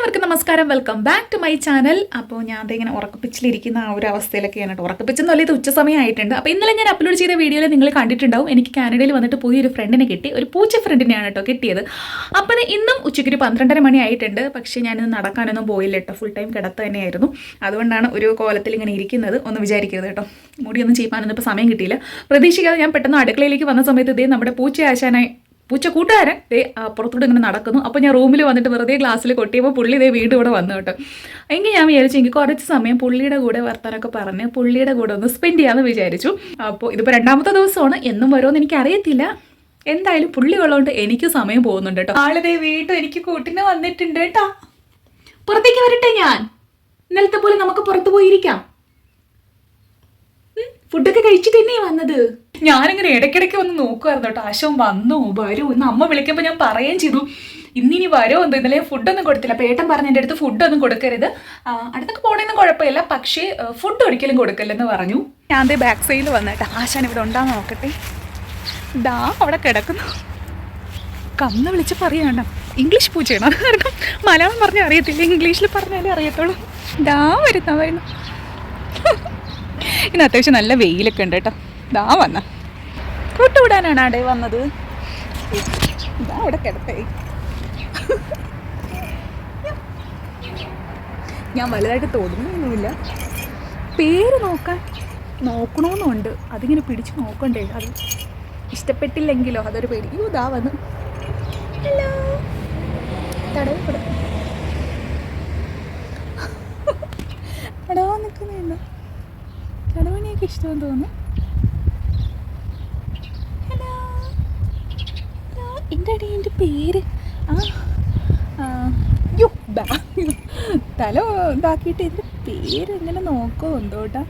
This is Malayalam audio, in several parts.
എല്ലാവർക്കും നമസ്കാരം. Welcome back to my channel അപ്പോൾ ഞാൻ ദേ ഇങ്ങനെ ഉറക്കപ്പിച്ചിലിരിക്കുന്ന ആ ഒരു അവസ്ഥയിലൊക്കെയാണ് കേട്ടോ. ഉറക്കപ്പിച്ചെന്നല്ല ഇത് ഉച്ച സമയമായിട്ടുണ്ട് അപ്പോൾ ഇന്നലെ ഞാൻ അപ്ലോഡ് ചെയ്ത വീഡിയോയിൽ നിങ്ങൾ കണ്ടിട്ടുണ്ടാവും. എനിക്ക് കാനഡയിൽ വന്നിട്ട് പോയി ഒരു ഫ്രണ്ടിനെ കിട്ടി. ഒരു പൂച്ച ഫ്രണ്ടിനെയാണ് കേട്ടോ കിട്ടിയത്. അപ്പോൾ ഇന്നും ഉച്ചയ്ക്ക് ഒരു പന്ത്രണ്ടര മണി ആയിട്ടുണ്ട്. പക്ഷേ ഞാനിന്ന് നടക്കാനൊന്നും പോയില്ല കേട്ടോ. ഫുൾ ടൈം കിടത്ത തന്നെയായിരുന്നു. അതുകൊണ്ടാണ് ഒരു കോലത്തിൽ ഇങ്ങനെ ഇരിക്കുന്നത് ഒന്ന് വിചാരിക്കരുത് കേട്ടോ. മുടിയൊന്നും ചെയ്യാനൊന്നും ഇപ്പോൾ സമയം കിട്ടിയില്ല. പ്രതീക്ഷിക്കാതെ ഞാൻ പെട്ടെന്ന് അടുക്കളയിലേക്ക് വന്ന സമയത്ത് ഇതേ നമ്മുടെ പൂച്ച ആശാനായി പൂച്ച കൂട്ടുകാരൻ ദേ അപ്പുറത്തോട്ട് ഇങ്ങനെ നടക്കുന്നു. അപ്പോൾ ഞാൻ റൂമിൽ വന്നിട്ട് വെറുതെ ഗ്ലാസ്സിൽ കൊട്ടിയപ്പോൾ പുള്ളി ഇതേ വീട് ഇവിടെ വന്നു കേട്ടോ. എങ്കിൽ ഞാൻ വിചാരിച്ചു എനിക്ക് കുറച്ച് സമയം പുള്ളിയുടെ കൂടെ വർത്താനൊക്കെ പറഞ്ഞ് പുള്ളിയുടെ കൂടെ ഒന്ന് സ്പെൻഡ് ചെയ്യാമെന്ന് വിചാരിച്ചു. അപ്പോൾ ഇതിപ്പോൾ രണ്ടാമത്തെ ദിവസമാണ്. എന്നും വരുമെന്ന് എനിക്ക് അറിയത്തില്ല എന്തായാലും പുള്ളി ഉള്ളതുകൊണ്ട് എനിക്ക് സമയം പോകുന്നുണ്ട് കേട്ടോ. ആളിതേ വീണ്ടും എനിക്ക് കൂട്ടിന് വന്നിട്ടുണ്ട് കേട്ടോ. പുറത്തേക്ക് വരട്ടെ ഞാൻ. ഇന്നലത്തെ പോലെ നമുക്ക് പുറത്ത് പോയിരിക്കാം. ഫുഡൊക്കെ കഴിച്ചിട്ട് തന്നെയാ വന്നത്. ഞാനിങ്ങനെ ഇടയ്ക്കിടയ്ക്ക് വന്ന് നോക്കുമായിരുന്നു കേട്ടോ. ആശം വന്നു? വരൂ? ഇന്ന് അമ്മ വിളിക്കുമ്പോൾ ഞാൻ പറയുകയും ചെയ്തു. ഇന്നിനി വരോ? എന്തോ ഇന്നലെ ഫുഡൊന്നും കൊടുത്തില്ല. അപ്പം ഏട്ടൻ പറഞ്ഞ എന്റെ അടുത്ത് ഫുഡൊന്നും കൊടുക്കരുത്. അടുത്തൊക്കെ പോകണമെന്നും കുഴപ്പമില്ല. പക്ഷേ ഫുഡ് ഒരിക്കലും കൊടുക്കില്ലെന്ന് പറഞ്ഞു. ഞാൻ ദേ ബാക്ക് സൈഡിൽ വന്നിട്ട്. ആശാൻ ഇവിടെ ഉണ്ടാന്ന് നോക്കട്ടെ. ദാ അവിടെ കിടക്കുന്നു. കന്ന് വിളിച്ച് പറയണ്ട ഇംഗ്ലീഷ് പൂച്ചയാണ്? കാരണം മലയാളം പറഞ്ഞാൽ അറിയത്തില്ല? ഇംഗ്ലീഷിൽ പറഞ്ഞാലേ അറിയത്തുള്ളൂ. ദാ വരുന്ന വരുന്നു. ഇന്ന് അത്യാവശ്യം നല്ല വെയിലൊക്കെ ഉണ്ട് കേട്ടോ. ഇതാ വന്ന. കൂട്ടുവിടാനാണ് അടേ വന്നത്. ഇതാ അവിടെ കിടത്തേ ഞാൻ വലുതായിട്ട് തോന്നുന്നൊന്നുമില്ല പേര് നോക്കാൻ നോക്കണമെന്നുണ്ട് അതിങ്ങനെ പിടിച്ച് നോക്കണ്ടേ. അത് ഇഷ്ടപ്പെട്ടില്ലെങ്കിലോ അതൊരു പേടി. അയ്യോ ഇതാ വന്ന്. ഹലോ. തടവ് കൊടു തടവാൻ നിൽക്കുന്നുണ്ടോ തടവണിയൊക്കെ ഇഷ്ടമെന്ന് തോന്നുന്നു. ഹലോ. ഹലോ എന്റെ അടി എന്റെ പേര്. ആ തല ഇതാക്കിയിട്ട് ഇതിന്റെ പേര് എങ്ങനെ നോക്കുമോ എന്തോട്ടാ?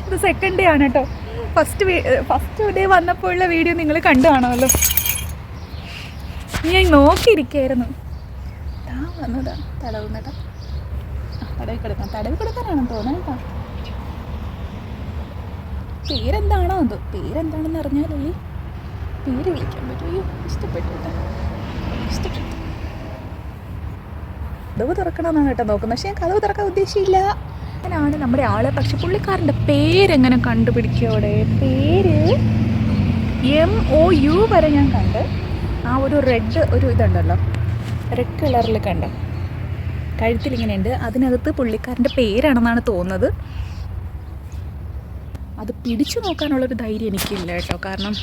ഇത് സെക്കൻഡ് ഡേ ആണ് കേട്ടോ. ഫസ്റ്റ് ഫസ്റ്റ് ഡേ വന്നപ്പോഴുള്ള വീഡിയോ നിങ്ങൾ കണ്ടു കാണുമല്ലോ. ഞാൻ നോക്കിയിരിക്കായിരുന്നു. താ വന്നതാ തടവുന്നതാ. തടവി കിടക്കാൻ തടവി കിടക്കാനാണ് തോന്നുന്നത് കേട്ടോ. പേരെന്താണോ എന്തോ പേരെന്താണെന്ന് അറിഞ്ഞാലല്ലേ പേര് വിളിക്കാൻ പറ്റുമോ? ഇഷ്ടപ്പെട്ടു ഇഷ്ടപ്പെട്ടു. കഥവ് തുറക്കണമെന്നാണ് കേട്ടോ നോക്കുന്നത്. പക്ഷേ ഞാൻ കഥവ് തുറക്കാൻ ഉദ്ദേശിച്ചില്ല. അങ്ങനെയാണ് നമ്മുടെ ആൾ. പക്ഷെ പുള്ളിക്കാരന്റെ പേരെങ്ങനെ കണ്ടുപിടിക്കോടെ പേര് എം ഒ യു വരെ ഞാൻ കണ്ട്. ആ ഒരു റെഡ് ഒരു ഇതുണ്ടല്ലോ. റെഡ് കളറിൽ കണ്ട. കഴുത്തിലിങ്ങനെയുണ്ട്. അതിനകത്ത് പുള്ളിക്കാരന്റെ പേരാണെന്നാണ് തോന്നുന്നത്. അത് പിടിച്ചു നോക്കാനുള്ളൊരു ധൈര്യം എനിക്കില്ല കേട്ടോ. കാരണം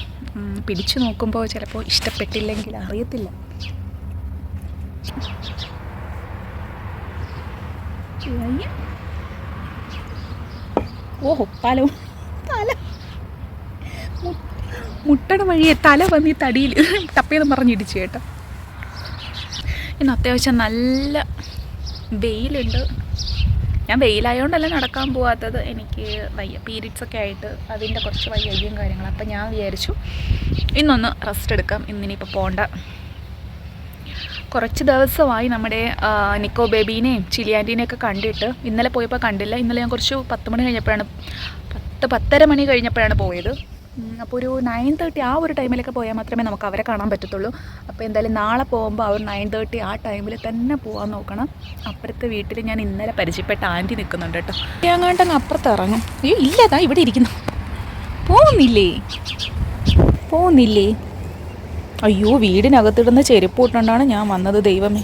പിടിച്ചു നോക്കുമ്പോൾ ചിലപ്പോൾ ഇഷ്ടപ്പെട്ടില്ലെങ്കിൽ അറിയത്തില്ല. ഓഹോ തല തല. മുട്ടണ വഴിയെ തല വന്ന് ഈ തടിയിൽ തപ്പിയെന്ന് പറഞ്ഞിടിച്ചു കേട്ടോ. ഇന്ന് അത്യാവശ്യം നല്ല വെയിലുണ്ട്. ഞാൻ വെയിലായതുകൊണ്ടല്ല നടക്കാൻ പോവാത്തത്. എനിക്ക് വയ്യ പീരീഡ്സ് ഒക്കെ ആയിട്ട് അതിന്റെ കുറച്ച് വയ്യയും കാര്യങ്ങളും. അപ്പം ഞാൻ വിചാരിച്ചു ഇന്നൊന്ന് റെസ്റ്റ് എടുക്കാം. ഇന്നിനിപ്പോൾ പോണ്ട. കുറച്ച് ദിവസമായി നമ്മുടെ നിക്കോ ബേബീനെയും ചിലിയാന്റീനെയും ഒക്കെ കണ്ടിട്ട് ഇന്നലെ പോയപ്പോൾ കണ്ടില്ല. ഇന്നലെ ഞാൻ കുറച്ച് പത്ത് മണി കഴിഞ്ഞപ്പോഴാണ് പത്ത് പത്തര മണി കഴിഞ്ഞപ്പോഴാണ് പോയത്. അപ്പോൾ ഒരു നയൻ തേർട്ടി ആ ഒരു ടൈമിലൊക്കെ പോയാൽ മാത്രമേ നമുക്ക് അവരെ കാണാൻ പറ്റത്തുള്ളൂ. അപ്പോൾ എന്തായാലും നാളെ പോകുമ്പോൾ ഒരു നയൻ തേർട്ടി ആ ടൈമിൽ തന്നെ പോകാൻ നോക്കണം. അപ്പുറത്തെ വീട്ടിൽ ഞാൻ ഇന്നലെ പരിചയപ്പെട്ട ആന്റി നിൽക്കുന്നുണ്ട് കേട്ടോ. അങ്ങാണ്ടങ്ങ് അപ്പുറത്ത് ഇറങ്ങും. അയ്യോ ഇല്ലതാ ഇവിടെ ഇരിക്കുന്നു. പോകുന്നില്ലേ പോകുന്നില്ലേ അയ്യോ വീടിനകത്തിടുന്ന ചെരുപ്പ് ഇട്ടുകൊണ്ടാണ് ഞാൻ വന്നത് ദൈവമേ.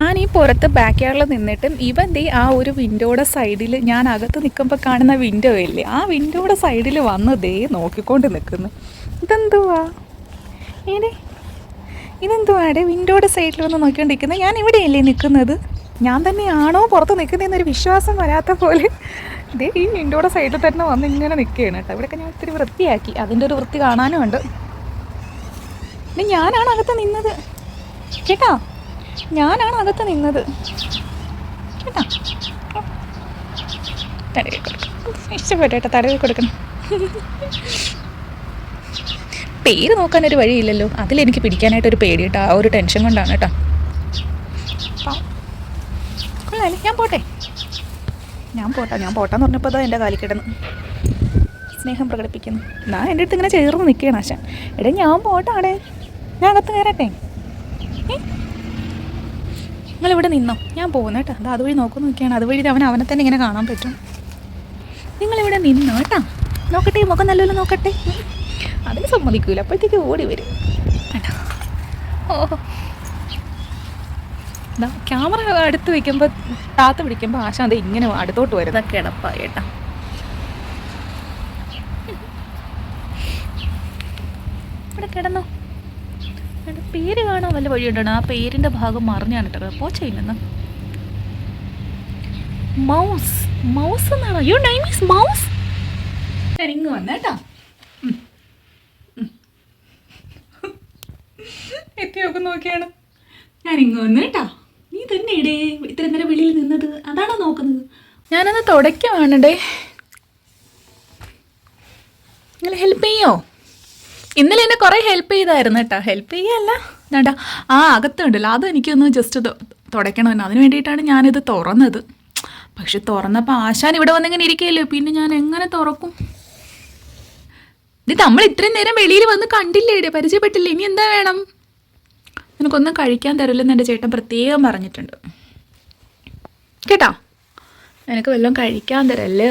ഞാൻ ഈ പുറത്ത് ബാക്ക് യാർഡിൽ നിന്നിട്ടും ഇവൻ ദേ ആ ഒരു വിൻഡോയുടെ സൈഡിൽ ഞാൻ അകത്ത് നിൽക്കുമ്പോൾ കാണുന്ന വിൻഡോ ഇല്ലേ? ആ വിൻഡോയുടെ സൈഡിൽ വന്ന് ദേ നോക്കിക്കൊണ്ട് നിൽക്കുന്നു ഇതെന്തുവാ? ഏടേ? ഇതെന്തുവാടെ വിൻഡോയുടെ സൈഡിൽ വന്ന് നോക്കിക്കൊണ്ടിരിക്കുന്നത് ഞാൻ ഇവിടെയല്ലേ നിൽക്കുന്നത് ഞാൻ തന്നെയാണോ പുറത്ത് നിൽക്കുന്നതെന്നൊരു വിശ്വാസം വരാത്ത പോലെ. ദേ ഈ വിൻഡോയുടെ സൈഡിൽ തന്നെ വന്ന് ഇങ്ങനെ നിൽക്കുകയാണ് കേട്ടോ. ഇവിടെയൊക്കെ ഞാൻ ഇത്തിരി വൃത്തിയാക്കി. അതിന്റെ ഒരു വൃത്തി കാണാനും ഉണ്ട് ഞാനാണ് അകത്ത് നിന്നത്. കേട്ടാ ഞാനാണ് അകത്ത് നിന്നത്. കേട്ടാ തടവി കൊടുക്കണം. ഇഷ്ടപ്പെട്ടു കേട്ടോ കൊടുക്കണം. പേര് നോക്കാനൊരു വഴിയില്ലല്ലോ. അതിലെനിക്ക് പിടിക്കാനായിട്ടൊരു പേടി കേട്ടോ ആ ഒരു ടെൻഷൻ കൊണ്ടാണ് കേട്ടോ. കൊള്ളാല്ലേ ഞാൻ പോട്ടെ. ഞാൻ പോട്ടെ ഞാൻ പോട്ടാന്ന് പറഞ്ഞപ്പോൾ അതാ എന്റെ കാലിൽ കിടന്ന് സ്നേഹം പ്രകടിപ്പിക്കുന്നു. ഞാൻ എന്റെ അടുത്ത് ഇങ്ങനെ ചേർന്ന് നിൽക്കുകയാണ് ആശാൻ. എടേ ഞാൻ പോട്ടാണേ. ഞാൻ അകത്ത് കയറട്ടെ. ഏ? നിങ്ങളിവിടെ നിന്നോ? ഞാൻ പോകുന്നു കേട്ടോ. അത് അതുവഴി നോക്കുന്നു നോക്കിയാണ് അതുവഴി അവൻ അവനെ തന്നെ ഇങ്ങനെ കാണാൻ പറ്റും. നിങ്ങളിവിടെ നിന്നോ കേട്ടോ? നോക്കട്ടെ മുഖം നല്ലപോലെ നോക്കട്ടെ. അതിന് സമ്മതിക്കൂല. അപ്പോഴത്തേക്ക് ഓടി വരും. കേട്ടോ ഓ. ക്യാമറ അടുത്ത് വെക്കുമ്പോൾ താത്ത പിടിക്കുമ്പോൾ ആശ അത് ഇങ്ങനെ അടുത്തോട്ട് വരുന്ന കിടപ്പായി കേട്ടോ ഇവിടെ കിടന്നോ? എടാ, പേര് കാണാൻ വല്ല വഴിയുണ്ടാണ് ആ പേരിന്റെ ഭാഗം മറിഞ്ഞാണ് കേട്ടോ പോ ചെയ്യുന്നത് മൗസ്. മൗസ് എന്നാണോ? You name is mouse? ഞാൻ വന്ന കേട്ടോ എത്തിയൊക്കെ നോക്കിയാണ്. ഞാൻ ഇങ്ങ് വന്നു കേട്ടാ നീ തന്നെ ഇടേ. ഇത്ര നേരം വെളിയിൽ നിന്നത്. അതാണോ നോക്കുന്നത്? ഞാനത് തുടയ്ക്കുവാണ് ഡേ നിങ്ങൾ ഹെൽപ്പ് ചെയ്യോ? ഇന്നലെ എന്നെ കുറേ ഹെൽപ്പ് ചെയ്തായിരുന്നു കേട്ടോ. ഹെൽപ്പ് ചെയ്യല്ല. വേണ്ട ആ അകത്തുണ്ടല്ലോ. അത് എനിക്കൊന്ന് ജസ്റ്റ് തുടയ്ക്കണമെന്ന് അതിന് വേണ്ടിയിട്ടാണ് ഞാനിത് തുറന്നത്. പക്ഷെ തുറന്നപ്പോൾ ആശാൻ ഇവിടെ വന്നിങ്ങനെ ഇരിക്കുകയല്ലോ? പിന്നെ ഞാൻ എങ്ങനെ തുറക്കും? ഇത് നമ്മൾ ഇത്രയും നേരം വെളിയിൽ വന്ന് കണ്ടില്ലേ? ഇവിടെ പരിചയപ്പെട്ടില്ലേ? ഇനി എന്താ വേണം? നിനക്കൊന്നും കഴിക്കാൻ തരില്ലെന്ന് എന്റെ ചേട്ടൻ പ്രത്യേകം പറഞ്ഞിട്ടുണ്ട്. കേട്ടോ? നിനക്ക് വല്ലതും കഴിക്കാൻ തരല്ലേ?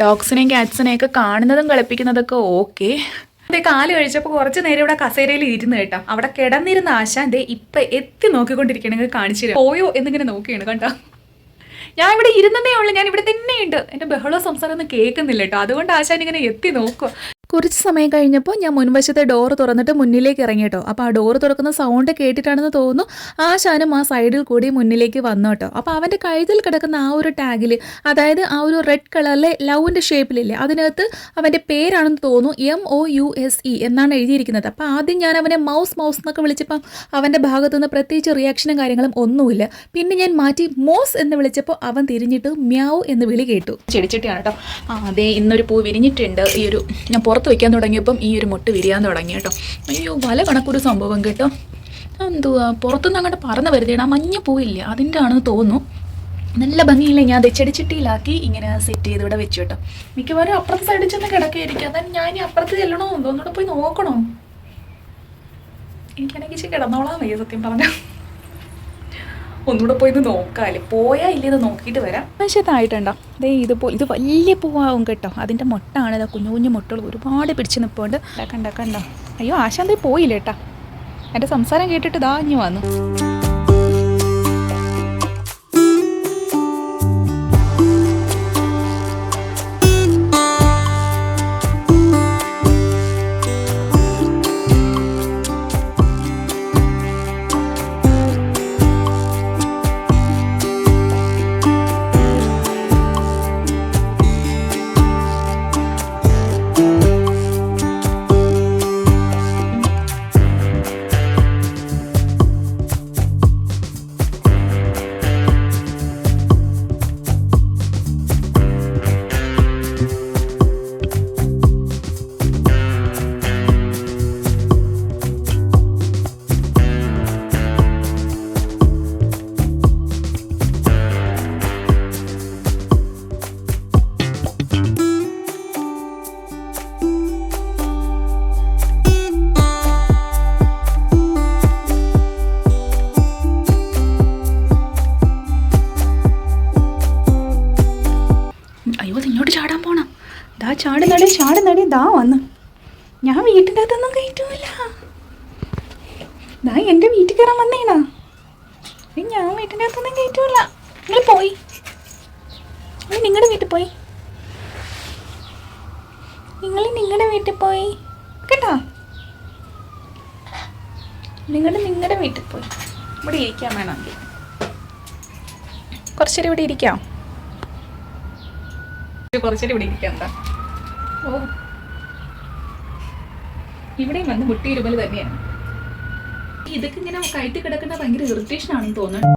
ഡോഗ്സിനെയും ക്യാറ്റ്സിനെയൊക്കെ കാണുന്നതും കളിപ്പിക്കുന്നതൊക്കെ ഓക്കെ അതേ കാൽ കഴിച്ചപ്പോൾ കുറച്ച് നേരം ഇവിടെ കസേരയിൽ ഇരുന്ന് കേട്ടോ. അവിടെ കിടന്നിരുന്ന ആശാൻ ദേ ഇപ്പം എത്തി നോക്കിക്കൊണ്ടിരിക്കണെങ്കിൽ കാണിച്ചു പോയോ എന്നിങ്ങനെ നോക്കിയാണ് കണ്ടോ? ഞാൻ ഇവിടെ ഇരുന്നതേ ഉള്ളൂ. ഞാൻ ഇവിടെ തന്നെയുണ്ട്. എന്റെ ബഹളോ സംസാരം ഒന്നും കേൾക്കുന്നില്ല കേട്ടോ. അതുകൊണ്ട് ആശാൻ ഇങ്ങനെ എത്തി നോക്കുക. കുറച്ച് സമയം കഴിഞ്ഞപ്പോൾ ഞാൻ മുൻവശത്തെ ഡോർ തുറന്നിട്ട് മുന്നിലേക്ക് ഇറങ്ങി കേട്ടോ അപ്പോൾ ആ ഡോർ തുറക്കുന്ന സൗണ്ട് കേട്ടിട്ടാണെന്ന് തോന്നുന്നു. ആ ആശാനും ആ സൈഡിൽ കൂടി മുന്നിലേക്ക് വന്നു കേട്ടോ അപ്പോൾ അവന്റെ കഴുതിൽ കിടക്കുന്ന ആ ഒരു ടാഗിൽ അതായത് ആ ഒരു റെഡ് കളറിലെ ലവിന്റെ ഷേപ്പിലില്ലേ അതിനകത്ത് അവന്റെ പേരാണെന്ന് തോന്നുന്നു M O U S E എന്നാണ് എഴുതിയിരിക്കുന്നത്. അപ്പോൾ ആദ്യം ഞാൻ അവനെ മൗസ് മൗസ് എന്നൊക്കെ വിളിച്ചപ്പോൾ അവന്റെ ഭാഗത്തുനിന്ന് പ്രത്യേകിച്ച് റിയാക്ഷനും കാര്യങ്ങളും ഒന്നുമില്ല. പിന്നെ ഞാൻ മാറ്റി മോസ് എന്ന് വിളിച്ചപ്പോൾ അവൻ തിരിഞ്ഞിട്ട് മ്യാവ് എന്ന് വിളി കേട്ടു. ചെടിച്ചിട്ടാണ് കേട്ടോ അതെ ഇന്നൊരു പൂ വിരിഞ്ഞിട്ടുണ്ട്. ഈ ഒരു പുറത്ത് വയ്ക്കാൻ തുടങ്ങിയപ്പം ഈ ഒരു മുട്ട് വിരിയാൻ തുടങ്ങി കേട്ടോ. അയ്യോ വല കണക്കൊരു സംഭവം കേട്ടോ. എന്തുവാ പുറത്തുനിന്ന് അങ്ങോട്ട് പറന്ന് വരുതേണ ആ മഞ്ഞ പോയില്ല അതിന്റെ ആണെന്ന് തോന്നുന്നു. നല്ല ഭംഗിയില്ലേ ഞാൻ അത് ചെടിച്ചട്ടിയിലാക്കി ഇങ്ങനെ സെറ്റ് ചെയ്ത് ഇവിടെ വെച്ചു കേട്ടോ. മിക്കവാറും അപ്പുറത്തെ സൈഡിൽ ചെന്ന് കിടക്കുകയായിരിക്കും അതായത് ഞാൻ ഇനി അപ്പുറത്ത് ചെല്ലണോ ഒന്നുകൂടെ പോയി നോക്കണോ? എനിക്കാണെങ്കിൽ ഇച്ചിരി കിടന്നോളാൻ വയ്യ സത്യം പറഞ്ഞ. ഒന്നുകൂടെ പോയി ഇത് പോയാ ഇല്ലേന്ന് നോക്കിയിട്ട് വരാം. മനുഷ്യത്തായിട്ടുണ്ടോ ദേ ഇത് ഇത് വലിയ പൂവാകും കേട്ടോ. അതിന്റെ മുട്ടാണ് ഇതാ കുഞ്ഞു കുഞ്ഞു മുട്ടകൾ ഒരുപാട് പിടിച്ച് നിൽപ്പുണ്ട് കണ്ട കണ്ടോ. അയ്യോ ആശാന്തി പോയില്ല കേട്ടാ എന്റെ സംസാരം കേട്ടിട്ട് ഇതാ വന്നു. ചാടുന്നടി ചാടുന്നടി ദാ വന്ന്. ഞാൻ വീട്ടിന്റെ അകത്തൊന്നും കയറ്റൂല. ദാ എന്റെ വീട്ടിൽ കയറാൻ വന്നേനാ ഞാൻ വീട്ടിന്റെ അകത്തൊന്നും കയറ്റൂല. നിങ്ങൾ പോയി. നിങ്ങളുടെ വീട്ടിൽ പോയി. നിങ്ങൾ നിങ്ങളുടെ വീട്ടിൽ പോയി. കേട്ടോ? നിങ്ങൾ നിങ്ങളുടെ വീട്ടിൽ പോയി. ഇവിടെ ഇരിക്കാൻ വേണമെങ്കിൽ. കുറച്ചേരം ഇവിടെ ഇരിക്കാം. കുറച്ചേരം ഇവിടെ ഇരിക്കാം എന്താ? ഓ ഇവിടെയും വന്ന് മുട്ടി ഇരുമൽ തന്നെയാണ്. ഇതൊക്കെ ഇങ്ങനെ കയറ്റി കിടക്കുന്ന ഭയങ്കര ഇറിറ്റേഷൻ ആണെന്ന് തോന്നുന്നു.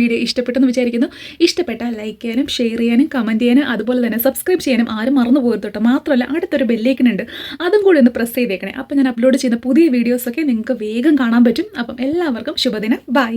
വീഡിയോ ഇഷ്ടപ്പെട്ടെന്ന് വിചാരിക്കുന്നു. ഇഷ്ടപ്പെട്ടാൽ ലൈക്ക് ചെയ്യാനും ഷെയർ ചെയ്യാനും കമന്റ് ചെയ്യാനും അതുപോലെ തന്നെ സബ്സ്ക്രൈബ് ചെയ്യാനും ആരും മറന്നു പോകരുത് കേട്ടോ. മാത്രമല്ല അടുത്തൊരു ബെല്ലേക്കനുണ്ട് അതും കൂടി ഒന്ന് പ്രസ് ചെയ്തേക്കണേ. അപ്പോൾ ഞാൻ അപ്ലോഡ് ചെയ്യുന്ന പുതിയ വീഡിയോസൊക്കെ നിങ്ങൾക്ക് വേഗം കാണാൻ പറ്റും. അപ്പം എല്ലാവർക്കും ശുഭദിനം. ബൈ